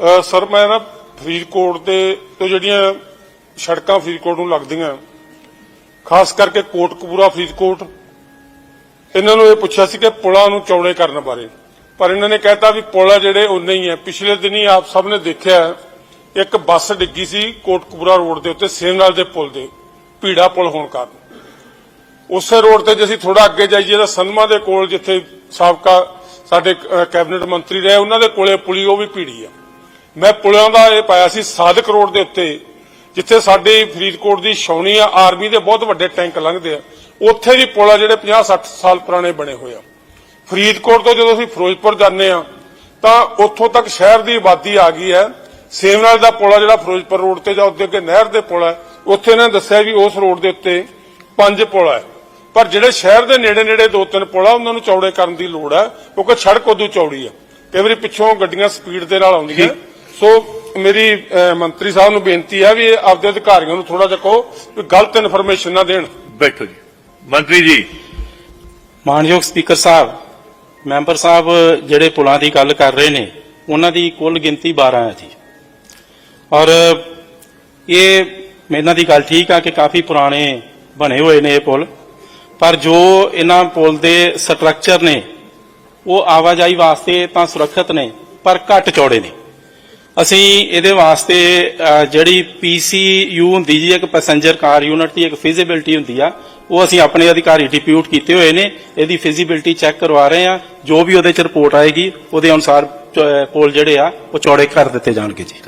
Sir ਮੈਂ ਨਾ ਫਰੀਦਕੋਟ ਦੇ ਤੋਂ ਜਿਹੜੀਆਂ ਸੜਕਾਂ ਫਰੀਦਕੋਟ ਨੂੰ ਲੱਗਦੀਆਂ ਖਾਸ ਕਰਕੇ ਕੋਟਕਪੂਰਾ ਫਰੀਦਕੋਟ ਇਹਨਾਂ ਨੂੰ ਇਹ ਪੁੱਛਿਆ ਸੀ ਕਿ ਪੁਲਾਂ ਨੂੰ ਚੌੜੇ ਕਰਨ ਬਾਰੇ। ਪਰ ਇਹਨਾਂ ਨੇ ਕਹਿਤਾ ਵੀ ਪੁਲ ਆ ਜਿਹੜੇ ਉਨੇ ਹੀ ਹੈ। ਪਿਛਲੇ ਦਿਨੀ ਆਪ ਸਭ ਨੇ ਦੇਖਿਆ ਹੈ, ਇੱਕ ਬੱਸ ਡਿੱਗੀ ਸੀ ਕੋਟਕਪੂਰਾ ਰੋਡ ਦੇ ਉੱਤੇ ਸੇਮਨਾਲ ਦੇ ਪੁਲ ਦੇ ਭੀੜਾ ਪੁਲ ਹੋਣ ਕਾਰਨ। ਉਸੇ ਰੋਡ ਤੇ ਜੇ ਅਸੀਂ ਥੋੜਾ ਅੱਗੇ ਜਾਈਏ ਤਾਂ ਸੰਧਮਾ ਦੇ ਕੋਲ ਜਿੱਥੇ ਸਾਬਕਾ ਸਾਡੇ ਕੈਬਨਿਟ ਮੰਤਰੀ ਰਹੇ ਉਹਨਾਂ ਦੇ ਕੋਲੇ ਪੁਲੀ ਉਹ ਵੀ ਭੀੜੀ ਆ। ਮੈਂ ਪੁਲਿਆਂ ਦਾ ਇਹ ਪਾਇਆ ਸੀ ਸਾਦਕ ਰੋਡ ਦੇ ਉੱਤੇ, ਜਿੱਥੇ ਸਾਡੀ ਫਰੀਦਕੋਟ ਦੀ ਛਾਉਣੀ ਆ, ਆਰਮੀ ਦੇ ਬਹੁਤ ਵੱਡੇ ਟੈਂਕ ਲੰਘਦੇ ਆ। ਉੱਥੇ ਵੀ ਪੁਲ ਆ ਜਿਹੜੇ 50 60 ਸਾਲ ਪੁਰਾਣੇ ਬਣੇ ਹੋਏ ਆ। ਫਰੀਦਕੋਟ ਤੋਂ ਜਦੋਂ ਅਸੀਂ ਫਿਰੋਜ਼ਪੁਰ ਜਾਂਦੇ ਆ, ਤਾਂ ਉੱਥੋਂ ਤੱਕ ਸ਼ਹਿਰ ਦੀ ਆਬਾਦੀ ਆ ਗਈ ਹੈ। ਸੇਵਨਾਲ ਦਾ ਪੁਲ ਆ ਜਿਹੜਾ ਫਿਰੋਜ਼ਪੁਰ ਰੋਡ ਤੇ ਜਾਂ ਉੱਤੇ ਅੱਗੇ ਨਹਿਰ ਦੇ ਪੁਲ ਹੈ ਉੱਥੇ ਇਹਨਾਂ ਨੇ ਦੱਸਿਆ ਵੀ ਉਸ ਰੋਡ ਦੇ ਉੱਤੇ ਪੰਜ ਪੁਲ ਹੈ ਪਰ ਜਿਹੜੇ ਸ਼ਹਿਰ ਦੇ ਨੇੜੇ ਨੇੜੇ ਦੋ ਤਿੰਨ ਪੁਲ ਆ, ਉਹਨਾਂ ਨੂੰ ਚੌੜੇ ਕਰਨ ਦੀ ਲੋੜ ਹੈ ਕਿਉਂਕਿ ਸੜਕ ਉਦੋਂ ਚੌੜੀ ਹੈ ਕਈ ਵਾਰੀ ਪਿੱਛੋਂ ਗੱਡੀਆਂ ਸਪੀਡ ਦੇ ਨਾਲ ਆਉਂਦੀਆਂ। ਸੋ ਮੇਰੀ ਮੰਤਰੀ ਸਾਹਿਬ ਨੂੰ ਬੇਨਤੀ ਹੈ ਵੀ ਆਪਦੇ ਅਧਿਕਾਰੀਆਂ ਨੂੰ ਥੋੜਾ ਜਿਹਾ ਕਹੋ ਵੀ ਗਲਤ ਇਨਫੋਰਮੇਸ਼ਨ ਨਾ ਦੇਣ। ਬੈਠੋ ਜੀ। ਮੰਤਰੀ ਜੀ। ਮਾਨਯੋਗ ਸਪੀਕਰ ਸਾਹਿਬ ਮੈਂਬਰ ਸਾਹਿਬ ਜਿਹੜੇ ਪੁਲਾਂ ਦੀ ਗੱਲ ਕਰ ਰਹੇ ਨੇ ਉਹਨਾਂ ਦੀ ਕੁੱਲ ਗਿਣਤੀ 12 ਹੈ ਜੀ। ਔਰ ਇਹ ਇਹਨਾਂ ਦੀ ਗੱਲ ਠੀਕ ਆ ਕਿ ਕਾਫੀ ਪੁਰਾਣੇ ਬਣੇ ਹੋਏ ਨੇ ਇਹ ਪੁਲ ਪਰ ਜੋ ਇਹਨਾਂ ਪੁਲ ਦੇ ਸਟਰਕਚਰ ਨੇ ਉਹ ਆਵਾਜਾਈ ਵਾਸਤੇ ਤਾਂ ਸੁਰੱਖਿਅਤ ਨੇ ਪਰ ਘੱਟ ਚੌੜੇ ਨੇ। ਅਸੀਂ ਇਹਦੇ ਵਾਸਤੇ ਅਹ, ਜਿਹੜੀ ਪੀਸੀਯੂ ਹੁੰਦੀ ਜੀ ਇੱਕ ਪੈਸੇਂਜਰ ਕਾਰ ਯੂਨਿਟ ਦੀ ਇੱਕ ਫਿਜ਼ੀਬਿਲਟੀ ਹੁੰਦੀ ਆ ਉਹ ਅਸੀਂ ਆਪਣੇ ਅਧਿਕਾਰੀ ਡਿਪਿਊਟ ਕੀਤੇ ਹੋਏ ਨੇ ਇਹਦੀ ਫਿਜ਼ੀਬਿਲਟੀ ਚੈੱਕ ਕਰਵਾ ਰਹੇ ਆ ਜੋ ਵੀ ਉਹਦੇ ਚ ਰਿਪੋਰਟ ਆਏਗੀ ਉਹਦੇ ਅਨੁਸਾਰ ਪੁਲ ਜਿਹੜੇ ਆ ਉਹ ਚੌੜੇ ਕਰ ਦਿੱਤੇ ਜਾਣਗੇ ਜੀ।